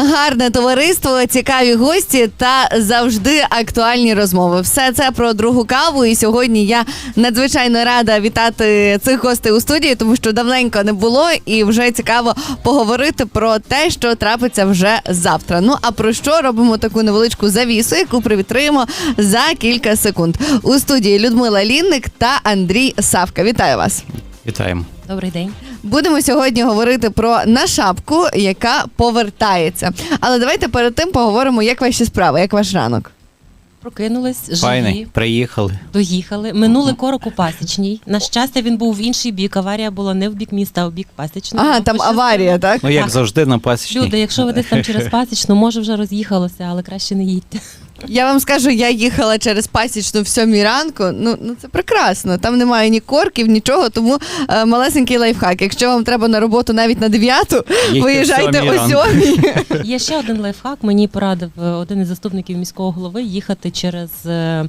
Гарне товариство, цікаві гості та завжди актуальні розмови. Все це про другу каву. І сьогодні я надзвичайно рада вітати цих гостей у студії, тому що давненько не було, і вже цікаво поговорити про те, що трапиться вже завтра. Ну а про що робимо таку невеличку завісу, яку привітруємо за кілька секунд. У студії Людмила Лінник та Андрій Савка. Вітаю вас! Вітаємо. Добрий день. Будемо сьогодні говорити про нашапку, яка повертається. Але давайте перед тим поговоримо, як ваші справи, як ваш ранок. Прокинулись, живі, Файний. Приїхали. доїхали. Минули корок у пасічній. На щастя, він був в інший бік. Аварія була не в бік міста, а в бік пасічного. Ага, там Пощастило. аварія, так? Ну, як Так. завжди, на пасічній. Люди, якщо ви десь там через пасічну, може вже роз'їхалося, але краще не їдьте. Я вам скажу, я їхала через пасічну в сьомій ранку. Ну, ну це прекрасно. Там немає ні корків, нічого. Тому е, малесенький лайфхак. Якщо вам треба на роботу навіть на дев'яту, Їдьте виїжджайте о сьомій. Є ще один лайфхак. Мені порадив е, один із заступників міського голови їхати через е,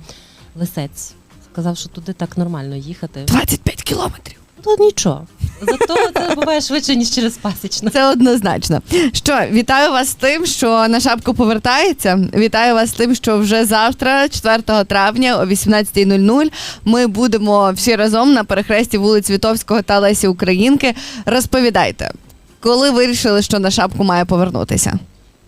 Лисець. Сказав, що туди так нормально їхати. 25 кілометрів. Ну нічого. Зато буває швидше, ніж через пасічну. Це однозначно. Що вітаю вас з тим, що на шапку повертається. Вітаю вас з тим, що вже завтра, 4 травня, о 18.00, ми будемо всі разом на перехресті вулиць Вітовського та Лесі Українки. Розповідайте, коли вирішили, що на шапку має повернутися?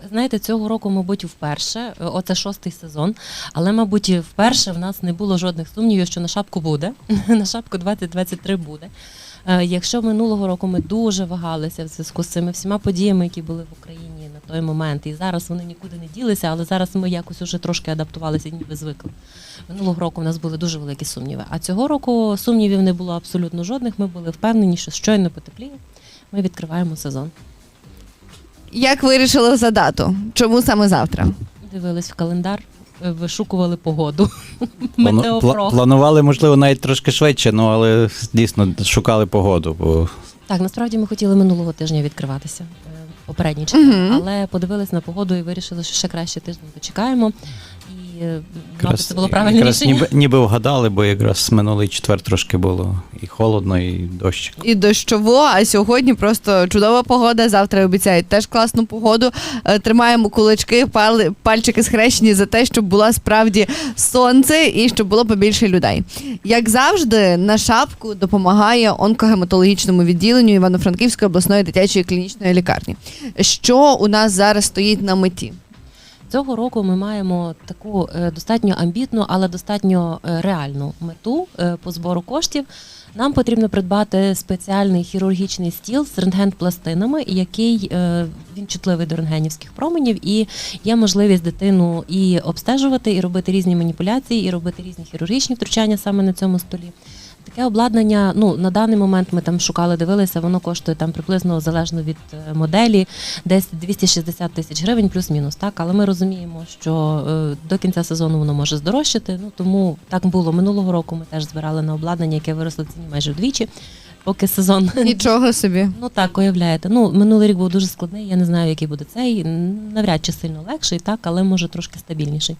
Знаєте, цього року, мабуть, вперше, е, оце шостий сезон, але, мабуть, вперше в нас не було жодних сумнівів, що на шапку буде. На шапку 2023 буде. Е, Якщо минулого року ми дуже вагалися в зв'язку з цими всіма подіями, які були в Україні на той момент, і зараз вони нікуди не ділися, але зараз ми якось уже трошки адаптувалися, ніби звикли. Минулого року в нас були дуже великі сумніви. А цього року сумнівів не було абсолютно жодних. Ми були впевнені, що щойно потепліє, ми відкриваємо сезон. Як вирішили за дату? Чому саме завтра? Дивились в календар, вишукували погоду. Плану- Метеопрог. пла- Планували, можливо, навіть трошки швидше, ну але дійсно шукали погоду. Бо Так, насправді ми хотіли минулого тижня відкриватися е, попередній час, Мгм. але подивились на погоду і вирішили, що ще краще тиждень почекаємо. Якраз, це було правильне якраз рішення. ніби, ніби вгадали, бо якраз минулий четвер трошки було і холодно, і дощ. І дощово, а сьогодні просто чудова погода. Завтра обіцяють теж класну погоду. Е, Тримаємо кулачки, пали, пальчики схрещені за те, щоб була справді сонце і щоб було побільше людей. Як завжди, на шапку допомагає онкогематологічному відділенню Івано-Франківської обласної дитячої клінічної лікарні. Що у нас зараз стоїть на меті? Цього року ми маємо таку е, достатньо амбітну, але достатньо е, реальну мету е, по збору коштів. Нам потрібно придбати спеціальний хірургічний стіл з рентген-пластинами, який він чутливий до рентгенівських променів, і є можливість дитину і обстежувати, і робити різні маніпуляції, і робити різні хірургічні втручання саме на цьому столі. Таке обладнання, ну на даний момент ми там шукали, дивилися, воно коштує там приблизно залежно від е, моделі, десь 260 тисяч гривень, плюс-мінус. Так, але ми розуміємо, що е, до кінця сезону воно може здорожчати. Ну тому так було минулого року. Ми теж збирали на обладнання, яке виросло в ціні майже вдвічі. Поки сезон Нічого собі. ну так уявляєте. Ну минулий рік був дуже складний. Я не знаю, який буде цей. Навряд чи сильно легший, так, але може трошки стабільніший.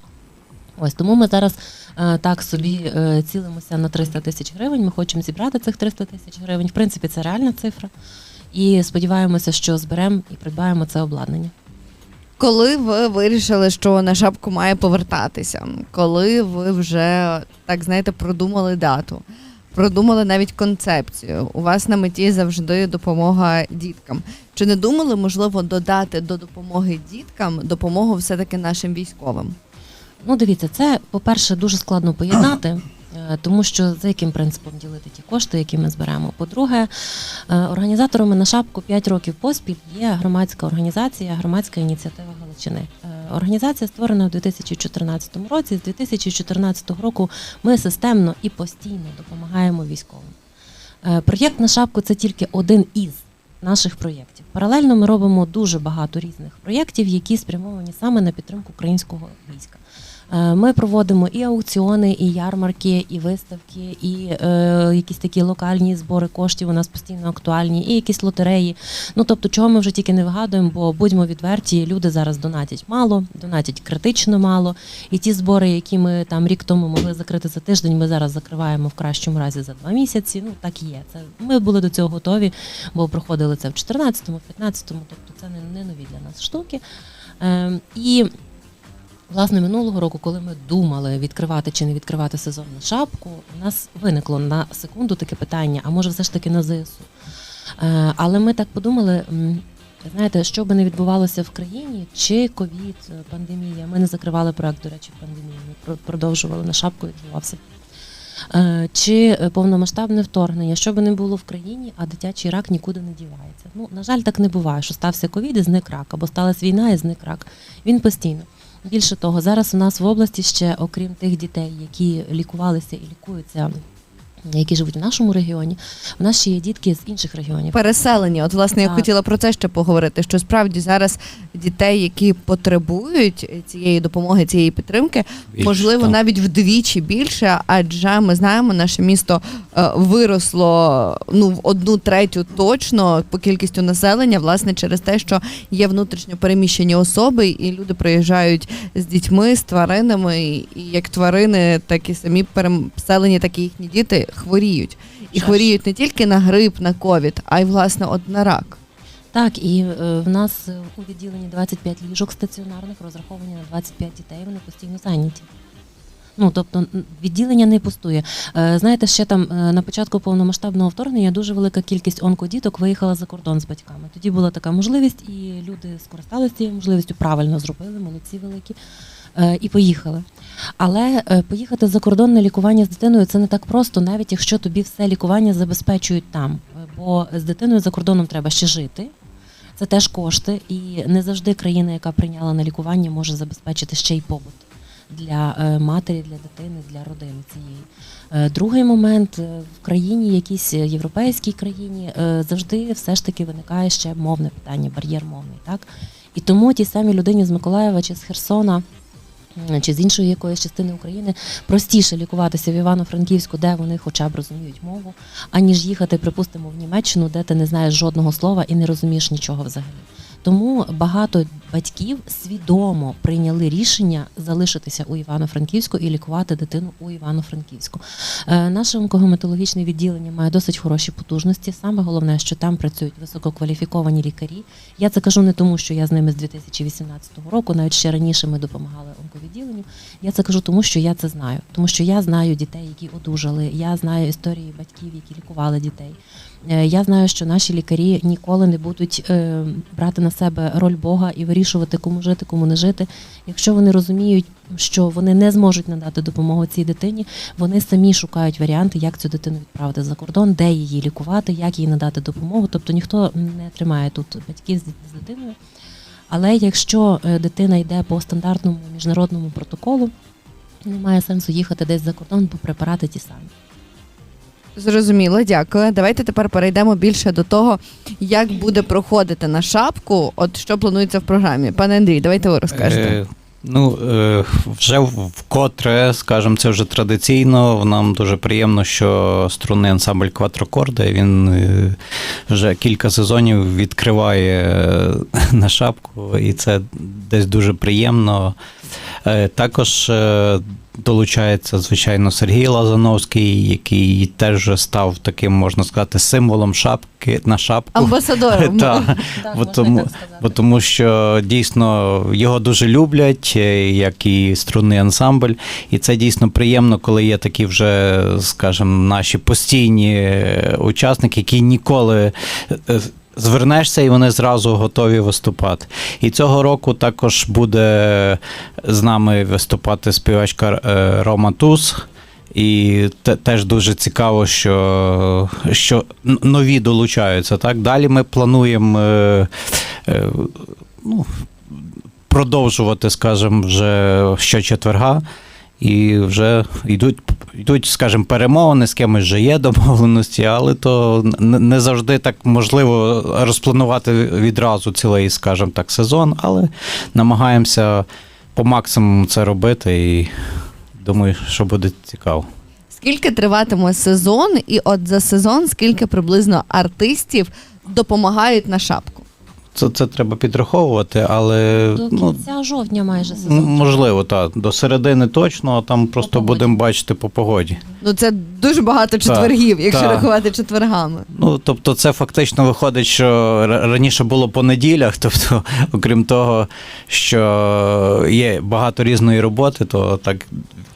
Ось тому ми зараз е, так собі е, цілимося на 300 тисяч гривень. Ми хочемо зібрати цих 300 тисяч гривень. В принципі, це реальна цифра. І сподіваємося, що зберемо і придбаємо це обладнання. Коли ви вирішили, що на шапку має повертатися? Коли ви вже так знаєте, продумали дату, продумали навіть концепцію? У вас на меті завжди допомога діткам. Чи не думали, можливо, додати до допомоги діткам допомогу все-таки нашим військовим? Ну, дивіться, це, по-перше, дуже складно поєднати, е, тому що за яким принципом ділити ті кошти, які ми зберемо. По-друге, е, організаторами на шапку 5 років поспіль є громадська організація, громадська ініціатива Галичини. Е, Організація створена у 2014 році. З 2014 року ми системно і постійно допомагаємо військовим. Проєкт на шапку це тільки один із наших проєктів. Паралельно ми робимо дуже багато різних проєктів, які спрямовані саме на підтримку українського війська. Е, Ми проводимо і аукціони, і ярмарки, і виставки, і е, якісь такі локальні збори коштів у нас постійно актуальні, і якісь лотереї. Ну тобто, чого ми вже тільки не вигадуємо, бо будьмо відверті, люди зараз донатять мало, донатять критично мало. І ті збори, які ми там рік тому могли закрити за тиждень, ми зараз закриваємо в кращому разі за два місяці. Ну так є. Це ми були до цього готові, бо проходили це в 14-му, 15-му, тобто це не, не нові для нас штуки. Ем, і Власне, минулого року, коли ми думали відкривати чи не відкривати сезон на шапку, у нас виникло на секунду таке питання: а може, все ж таки на ЗСУ? Е, але ми так подумали. Знаєте, що би не відбувалося в країні, чи ковід, е, пандемія. Ми не закривали проект, до речі, пандемії. Ми продовжували на шапку відбувався. Е, Чи повномасштабне вторгнення, що би не було в країні, а дитячий рак нікуди не дівається. Ну, на жаль, так не буває, що стався ковід і зник рак, або сталася війна і зник рак. Він постійно. Більше того, зараз у нас в області ще, окрім тих дітей, які лікувалися і лікуються, які живуть в нашому регіоні, у нас ще є дітки з інших регіонів. Переселення. От, власне, я Так. хотіла про це ще поговорити. Що справді зараз дітей, які потребують цієї допомоги, цієї підтримки, Більше, можливо, так. навіть вдвічі більше, адже ми знаємо, наше місто е, виросло ну в одну третю точно по кількістю населення, власне, через те, що є внутрішньо переміщені особи, і люди приїжджають з дітьми, з тваринами, і і як тварини, так і самі переселені, так і їхні діти хворіють. І Жаль. хворіють не тільки на грип, на ковід, а й власне от на рак. Так, і е, в нас е, у відділенні 25 ліжок стаціонарних розраховані на 25 дітей, вони постійно зайняті. Ну, тобто відділення не пустує. Е, Знаєте, ще там на початку повномасштабного вторгнення дуже велика кількість онкодіток виїхала за кордон з батьками. Тоді була така можливість, і люди скористалися цією можливістю, правильно зробили, молодці великі, і поїхали. Але е, поїхати за кордон на лікування з дитиною це не так просто, навіть якщо тобі все лікування забезпечують там. Е, Бо з дитиною за кордоном треба ще жити. Це теж кошти, і не завжди країна, яка прийняла на лікування, може забезпечити ще й побут для е, матері, для дитини, для родини цієї. Е, Другий момент е, в країні, якійсь європейській країні, е, завжди все ж таки виникає ще мовне питання, бар'єр мовний. Так? І тому тій самій людині з Миколаєва чи з Херсона. М, Чи з іншої якоїсь частини України простіше лікуватися в Івано-Франківську, де вони хоча б розуміють мову, аніж їхати, припустимо, в Німеччину, де ти не знаєш жодного слова і не розумієш нічого взагалі. Тому багато батьків свідомо прийняли рішення залишитися у Івано-Франківську і лікувати дитину у Івано-Франківську. Е, Наше онкогематологічне відділення має досить хороші потужності. Саме головне, що там працюють висококваліфіковані лікарі. Я це кажу не тому, що я з ними з 2018 року, навіть ще раніше ми допомагали онковідділенню. Я це кажу тому, що я це знаю, тому що я знаю дітей, які одужали. Я знаю історії батьків, які лікували дітей. Е, Я знаю, що наші лікарі ніколи не будуть е, брати на себе роль Бога і вирішувати, кому жити, кому не жити. Якщо вони розуміють, що вони не зможуть надати допомогу цій дитині, вони самі шукають варіанти, як цю дитину відправити за кордон, де її лікувати, як їй надати допомогу. Тобто ніхто не тримає тут батьків з дитиною. Але якщо е, дитина йде по стандартному міжнародному протоколу, немає сенсу їхати десь за кордон, бо препарати ті самі. Зрозуміло, дякую. Давайте тепер перейдемо більше до того, як буде проходити на шапку. От що планується в програмі. Пане Андрій, давайте ви розкажете. Ну, е, вже вкотре, скажімо, це вже традиційно. Нам дуже приємно, що струнний ансамбль Кватрокорда він е, вже кілька сезонів відкриває е, на шапку, і це десь дуже приємно. Також долучається, звичайно, Сергій Лазановський, який теж став таким, можна сказати, символом шапки на шапку. Амбасадором. Так, бо тому, бо тому що дійсно його дуже люблять, е, як і струнний ансамбль. І це дійсно приємно, коли є такі вже, скажімо, наші постійні е, учасники, які ніколи. Звернешся, і вони зразу готові виступати. І цього року також буде з нами виступати співачка е, Рома Туз. І те, теж дуже цікаво, що, що нові долучаються. Так? Далі ми плануємо е, е, ну, продовжувати, скажімо, вже щочетверга. І вже йдуть, йдуть, скажімо, перемовини, з кимось вже є домовленості, але то не завжди так можливо розпланувати відразу цілий, скажімо так, сезон, але намагаємося по максимуму це робити і думаю, що буде цікаво. Скільки триватиме сезон, і от за сезон скільки приблизно артистів допомагають на шапку? Це, це треба підраховувати, але До ну, кінця жовтня майже сезон. можливо, так. До середини точно, а там просто погоді. будемо бачити по погоді. Ну це дуже багато четвергів, якщо так. рахувати четвергами. Ну, тобто, це фактично виходить, що раніше було по неділях, тобто, окрім того, що є багато різної роботи, то так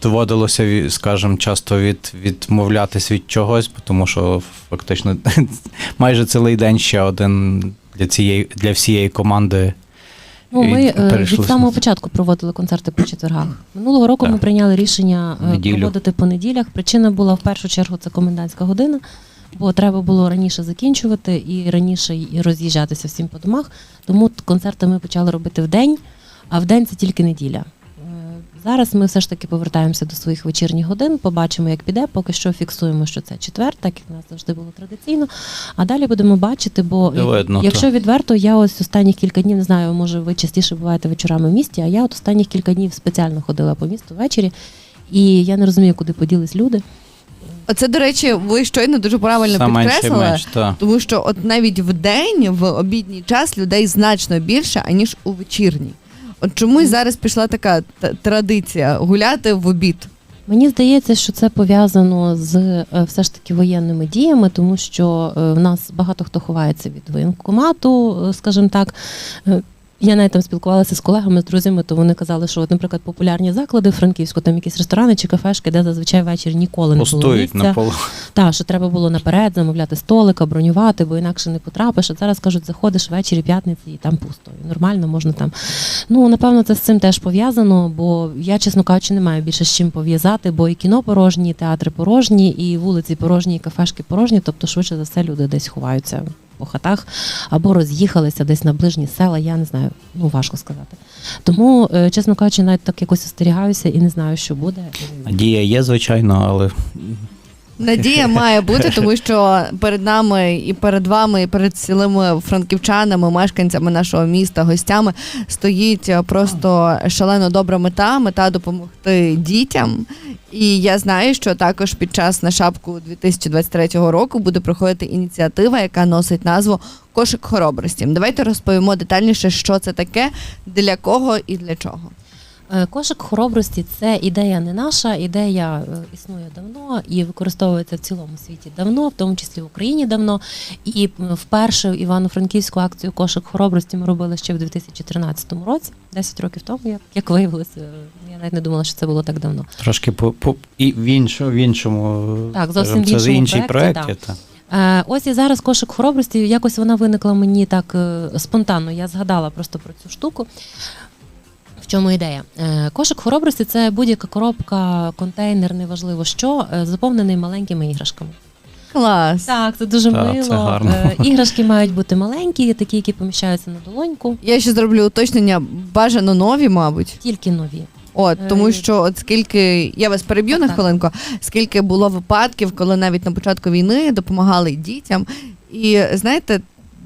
доводилося, скажімо, часто від, відмовлятись від чогось, тому що фактично майже цілий день ще один для цієї для всієї команди. Ну, ми е, перейшли від самого початку проводили концерти по четвергах. Минулого року Так. ми прийняли рішення е, Неділю. проводити по неділях. Причина була в першу чергу це комендантська година, бо треба було раніше закінчувати і раніше роз'їжджатися всім по домах. Тому концерти ми почали робити в день, а в день це тільки неділя. Зараз ми все ж таки повертаємося до своїх вечірніх годин, побачимо, як піде. Поки що фіксуємо, що це четвер, так як в нас завжди було традиційно. А далі будемо бачити, бо Не видно, якщо то. відверто, я ось останніх кілька днів не знаю, може ви частіше буваєте вечорами в місті, а я от останніх кілька днів спеціально ходила по місту ввечері, і я не розумію, куди поділись люди. Оце, до речі, ви щойно дуже правильно менше і підкреслили. менше. Та. Тому що от навіть в день, в обідній час людей значно більше, аніж у вечірній. От чомусь зараз пішла така традиція гуляти в обід. Мені здається, що це пов'язано з е, все ж таки воєнними діями, тому що е, в нас багато хто ховається від воєнкомату, е, скажімо так. Я навіть там спілкувалася з колегами, з друзями, то вони казали, що, от, наприклад, популярні заклади в Франківську, там якісь ресторани чи кафешки, де зазвичай ввечері ніколи не було місця. на полу. Так, що треба було наперед замовляти столика, бронювати, бо інакше не потрапиш. А зараз кажуть, заходиш ввечері п'ятниці і там пусто. І нормально можна там. Ну напевно, це з цим теж пов'язано, бо я, чесно кажучи, не маю більше з чим пов'язати, бо і кіно порожні, і театри порожні, і вулиці порожні, і кафешки порожні. Тобто, швидше за все, люди десь ховаються по хатах або роз'їхалися десь на ближні села. Я не знаю, ну важко сказати. Тому, е, чесно кажучи, навіть так якось остерігаюся і не знаю, що буде. Надія є, звичайно, але Надія має бути, тому що перед нами і перед вами, і перед цілими франківчанами, мешканцями нашого міста, гостями стоїть просто шалено добра мета, мета допомогти дітям. І я знаю, що також під час на шапку 2023 року буде проходити ініціатива, яка носить назву Кошик хоробрості. Давайте розповімо детальніше, що це таке, для кого і для чого. Е, Кошик хоробрості це ідея не наша, ідея е, існує давно і використовується в цілому світі давно, в тому числі в Україні давно. І м, вперше Івано-Франківську акцію Кошик хоробрості ми робили ще в 2013 році, 10 років тому, як, як виявилося. Я навіть не думала, що це було так давно. трошки по, по і в іншому, в іншому Так, зовсім в іншому інший проекті, проєкт. та. Е, Ось і зараз кошик хоробрості. Якось вона виникла мені так е, спонтанно. Я згадала просто про цю штуку. Чому ідея? Е, Кошик хоробрості це будь-яка коробка, контейнер, неважливо що, е, заповнений маленькими іграшками. Клас. Так, це дуже Так, мило. це гарно. Е, Іграшки мають бути маленькі, такі, які поміщаються на долоньку, Я ще зроблю уточнення, бажано нові, мабуть. тільки нові. От тому, що от скільки я вас переб'ю на хвилинку, скільки було випадків, коли навіть на початку війни допомагали дітям, і знаєте.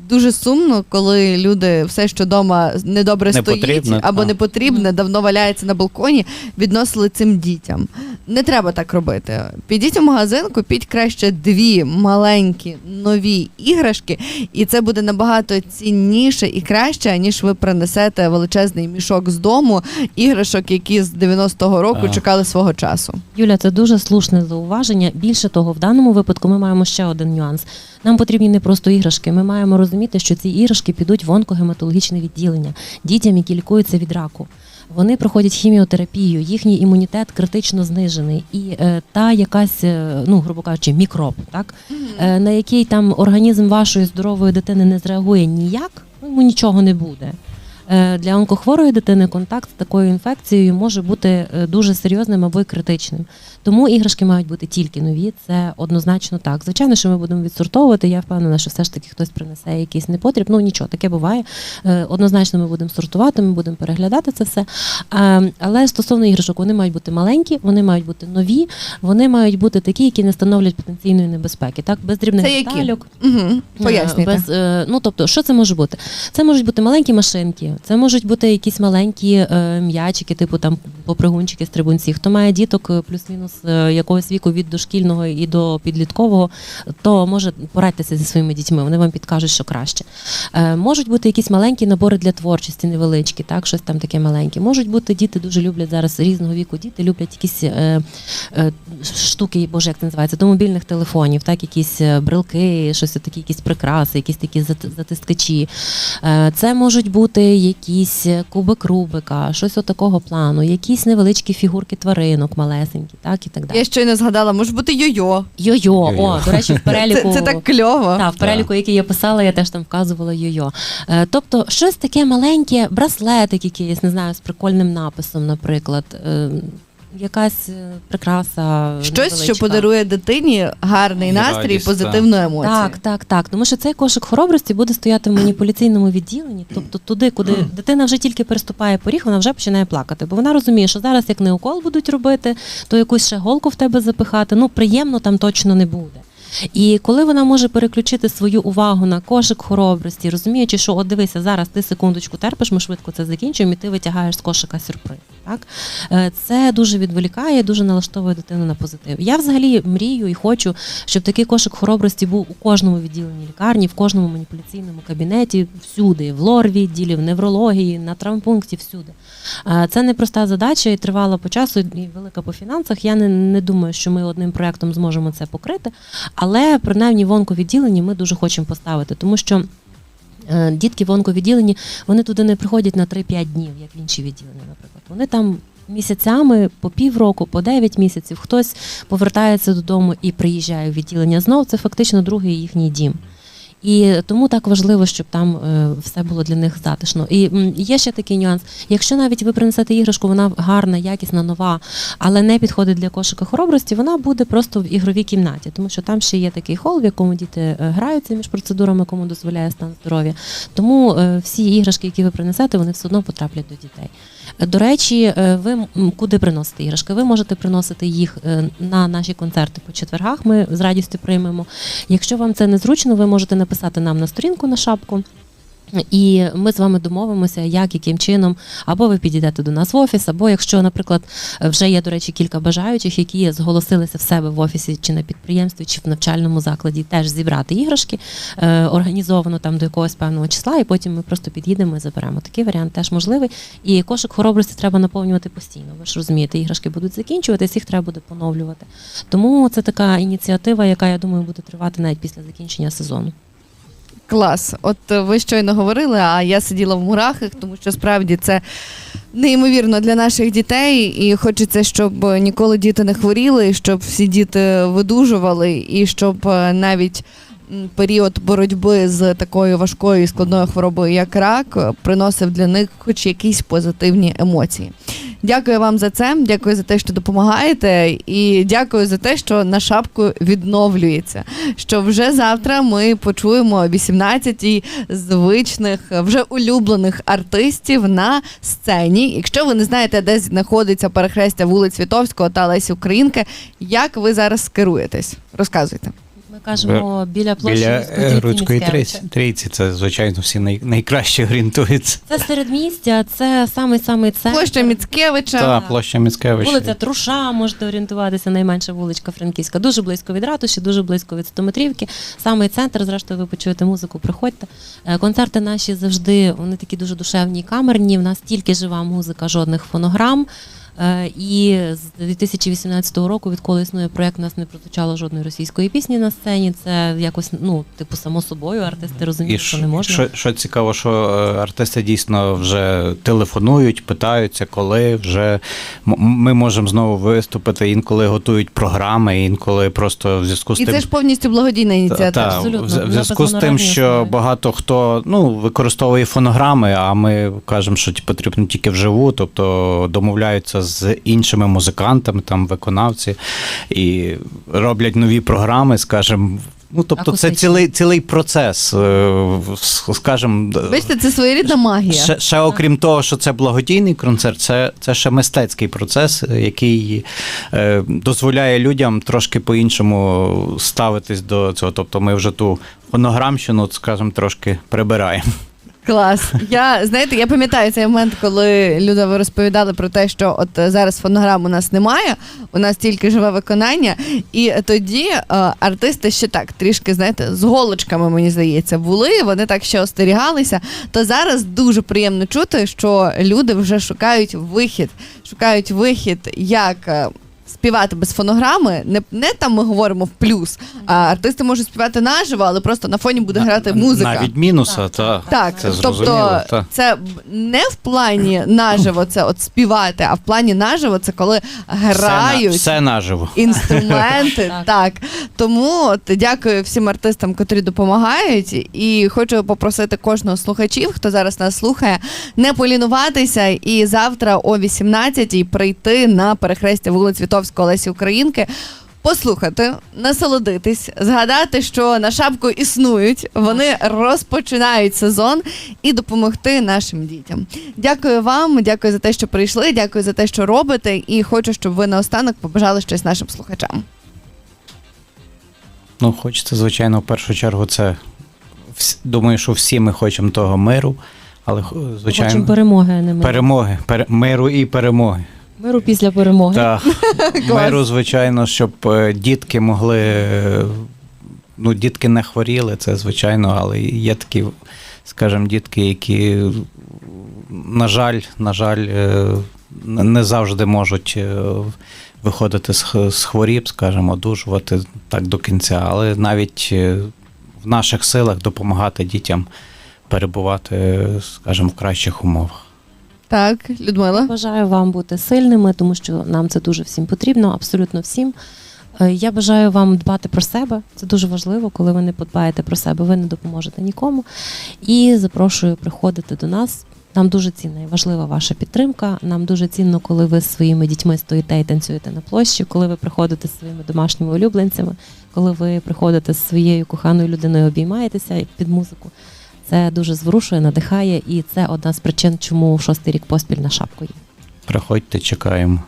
Дуже сумно, коли люди все, що вдома недобре Не стоїть потрібне, або та. не потрібне, давно валяється на балконі, відносили цим дітям. Не треба так робити. Підіть у магазин, купіть краще дві маленькі нові іграшки, і це буде набагато цінніше і краще, ніж ви принесете величезний мішок з дому іграшок, які з 90-го року Так. чекали свого часу. Юля, це дуже слушне зауваження. Більше того, в даному випадку ми маємо ще один нюанс. Нам потрібні не просто іграшки. Ми маємо розуміти, що ці іграшки підуть в онкогематологічне відділення дітям, які лікуються від раку. Вони проходять хіміотерапію, їхній імунітет критично знижений, і е, та якась, е, ну грубо кажучи, мікроб, так е, на який там організм вашої здорової дитини не зреагує ніяк, ну йому нічого не буде. Е, Для онкохворої дитини контакт з такою інфекцією може бути е, дуже серйозним або й критичним. Тому іграшки мають бути тільки нові, це однозначно так. Звичайно, що ми будемо відсортовувати. Я впевнена, що все ж таки хтось принесе якийсь непотріб. Ну нічого, таке буває. Е, Однозначно, ми будемо сортувати, ми будемо переглядати це все. Е, Але стосовно іграшок, вони мають бути маленькі, вони мають бути нові, вони мають бути такі, які не становлять потенційної небезпеки. Так, без дрібних Це які? детальок. Угу. Пояснюйте. Без, ну тобто, що це може бути? Це можуть бути маленькі машинки, Це можуть бути якісь маленькі м'ячики, типу там попригунчики, стрибунці. Хто має діток плюс-мінус е, якогось віку від дошкільного і до підліткового, то може порадьтеся зі своїми дітьми, вони вам підкажуть, що краще. Е, можуть бути якісь маленькі набори для творчості, невеличкі, так, щось там таке маленьке. Можуть бути діти дуже люблять зараз різного віку. Діти люблять якісь е, штуки, боже, як це називається, до мобільних телефонів, так, якісь брелки, щось такі, якісь прикраси, якісь такі зат- затискачі. Це можуть бути якісь кубик Рубика, щось отакого плану, якісь невеличкі фігурки тваринок малесенькі, так і так далі. Я щойно згадала, може бути йо-йо. Йо-йо, о, до речі, в переліку. Це, це так кльово. Так, в переліку, який я писала, я теж там вказувала йо-йо. Е, тобто, щось таке маленьке, браслетик якийсь, не знаю, з прикольним написом, наприклад. Е, якась е, прикраса. Щось, що подарує дитині гарний настрій, Радість, позитивну емоцію. Так, так, так. Тому що цей кошик хоробрості буде стояти в маніпуляційному відділенні, тобто туди, куди дитина вже тільки переступає поріг, вона вже починає плакати. Бо вона розуміє, що зараз як не укол будуть робити, то якусь ще голку в тебе запихати. Ну приємно там точно не буде. І коли вона може переключити свою увагу на кошик хоробрості, розуміючи, що от дивися, зараз ти секундочку терпиш, ми швидко це закінчуємо, і ти витягаєш з кошика сюрприз. Так Е, це дуже відволікає, дуже налаштовує дитину на позитив. Я взагалі мрію і хочу, щоб такий кошик хоробрості був у кожному відділенні лікарні, в кожному маніпуляційному кабінеті, всюди, в лор відділі, в неврології, на травмпункті, всюди. Е, Це непроста задача і тривала по часу, і велика по фінансах. Я не, не думаю, що ми одним проектом зможемо це покрити, але принаймні в онковідділенні ми дуже хочемо поставити, тому що. е, Дітки в онковідділенні, вони туди не приходять на 3-5 днів, як в інші відділення, наприклад. Вони там місяцями, по півроку, по 9 місяців, хтось повертається додому і приїжджає в відділення знов. Це фактично другий їхній дім. І тому так важливо, щоб там е, все було для них затишно. І є ще такий нюанс. Якщо навіть ви принесете іграшку, вона гарна, якісна, нова, але не підходить для кошика хоробрості, вона буде просто в ігровій кімнаті, тому що там ще є такий хол, в якому діти е, граються між процедурами, кому дозволяє стан здоров'я. Тому е, всі іграшки, які ви принесете, вони все одно потраплять до дітей. До речі, е, ви куди приносите іграшки? Ви можете приносити їх е, на наші концерти по четвергах. Ми з радістю приймемо. Якщо вам це незручно, ви можете написати нам на сторінку на шапку. І ми з вами домовимося, як яким чином, або ви підійдете до нас в офіс, або якщо, наприклад, вже є, до речі, кілька бажаючих, які зголосилися в себе в офісі чи на підприємстві, чи в навчальному закладі, теж зібрати іграшки е, організовано там до якогось певного числа, і потім ми просто під'їдемо і заберемо. Такий варіант теж можливий. І кошик хоробрості треба наповнювати постійно. Ви ж розумієте, іграшки будуть закінчуватись, їх треба буде поновлювати. Тому це така ініціатива, яка я думаю буде тривати навіть після закінчення сезону. Клас. От е, ви щойно говорили, а я сиділа в мурахах, тому що справді це неймовірно для наших дітей, і хочеться, щоб ніколи діти не хворіли, щоб всі діти видужували, і щоб е, навіть період боротьби з такою важкою і складною хворобою, як рак, е, приносив для них хоч якісь позитивні емоції. Дякую вам за це. Дякую за те, що допомагаєте, і дякую за те, що на шапку відновлюється. Що вже завтра ми почуємо о 18-й звичних, вже улюблених артистів на сцені. Якщо ви не знаєте, де знаходиться перехрестя вулиць Вітовського та Лесі Українки, як ви зараз керуєтесь? Розказуйте. Ми кажемо біля площі Біля е, трійці Міцкевича. трійці, це, звичайно, всі най, найкраще орієнтуються. Це середмістя, це самий самий центр. Площа Міцкевича. Та площа Міцкевича. Вулиця Труша, можете орієнтуватися, найменша вуличка Франківська. Дуже близько від ратуші, дуже близько від стометрівки. Самий центр, зрештою, ви почуєте музику, приходьте. Е, Концерти наші завжди вони такі дуже душевні камерні. В нас тільки жива музика, жодних фонограм. Е, І з 2018 року, відколи існує проект, у нас не прозвучало жодної російської пісні на сцені. Це якось, ну, типу, само собою, артисти розуміють, І що не можна. що, що цікаво, що е, артисти дійсно вже телефонують, питаються, коли вже ми можемо знову виступити. Інколи готують програми, інколи просто в зв'язку з І тим. це ж повністю благодійна ініціатива. Та, Абсолютно, в, в зв'язку з тим, що багато хто ну, використовує фонограми, а ми кажемо, що потрібно тільки вживу, тобто домовляються з іншими музикантами, там виконавці, і роблять нові програми, скажімо. Ну, тобто, це цілий, цілий процес, е, скажімо, Бачите, це своєрідна магія. Ще, ще окрім того, що це благодійний концерт, це, це ще мистецький процес, який е, дозволяє людям трошки по-іншому ставитись до цього. Тобто ми вже ту фонограмщину, скажімо, трошки прибираємо. Клас. Я знаєте, я пам'ятаю цей момент, коли люди розповідали про те, що от е, зараз фонограм у нас немає, у нас тільки живе виконання. І тоді е, артисти ще так трішки, знаєте, з голочками, мені здається, були. Вони так ще остерігалися. То зараз дуже приємно чути, що люди вже шукають вихід, шукають вихід, як. Співати без фонограми, не, не там ми говоримо в плюс, а артисти можуть співати наживо, але просто на фоні буде грати музика. Навіть мінуса, так. Так, Це тобто так. це не в плані наживо це от співати, а в плані наживо це коли грають. Все, все наживо. Інструменти, Так. так. Тому от, дякую всім артистам, котрі допомагають. І хочу попросити кожного з слухачів, хто зараз нас слухає, не полінуватися і завтра о 18-й прийти на перехрестя вулиць Вітовського Лесі Українки. Послухати, насолодитись, згадати, що на шапку існують, вони розпочинають сезон і допомогти нашим дітям. Дякую вам, дякую за те, що прийшли, дякую за те, що робите, і хочу, щоб ви наостанок побажали щось нашим слухачам. Ну, хочеться, звичайно, в першу чергу, це думаю, що всі ми хочемо того миру, але х- Хочемо перемоги, а не миру. перемоги, пере- миру і перемоги. Миру після перемоги. Так, миру, звичайно, щоб е, дітки могли. е, Ну, дітки не хворіли, це звичайно, але є такі, скажімо, дітки, які, на жаль, на жаль, е, не завжди можуть виходити з хворіб, скажімо, одужувати так до кінця. Але навіть в наших силах допомагати дітям перебувати, скажімо, в кращих умовах. Так, Людмила. Бажаю вам бути сильними, тому що нам це дуже всім потрібно, абсолютно всім. Е, Я бажаю вам дбати про себе. Це дуже важливо, коли ви не подбаєте про себе, ви не допоможете нікому. І запрошую приходити до нас. Нам дуже цінна і важлива ваша підтримка. Нам дуже цінно, коли ви з своїми дітьми стоїте і танцюєте на площі, коли ви приходите з своїми домашніми улюбленцями, коли ви приходите з своєю коханою людиною, обіймаєтеся під музику. Це дуже зворушує, надихає, і це одна з причин, чому шостий рік поспіль на шапку є. Приходьте, чекаємо.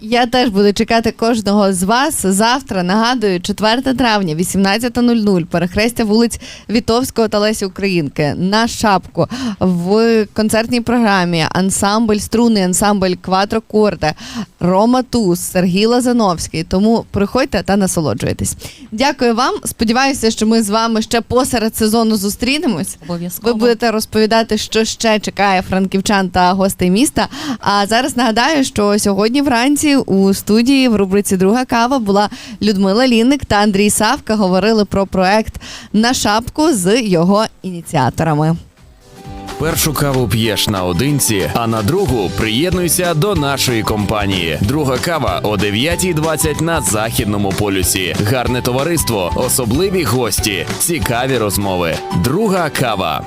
Я теж буду чекати кожного з вас завтра. Нагадую, 4 травня, 18.00, перехрестя вулиць Вітовського та Лесі Українки на шапку в концертній програмі ансамбль струнний ансамбль Кватрокорте, Рома Туз, Сергій Лазановський. Тому приходьте та насолоджуйтесь. Дякую вам. Сподіваюся, що ми з вами ще посеред сезону зустрінемось. Обов'язково. Ви будете розповідати, що ще чекає франківчан та гостей міста. А зараз нагадаю, що сьогодні вранці у студії в рубриці Друга кава була Людмила Лінник та Андрій Савка. Говорили про проект на шапку з його ініціаторами. Першу каву п'єш наодинці, а на другу приєднуйся до нашої компанії. Друга кава о 9.20 на західному полюсі. Гарне товариство, особливі гості, цікаві розмови. Друга кава.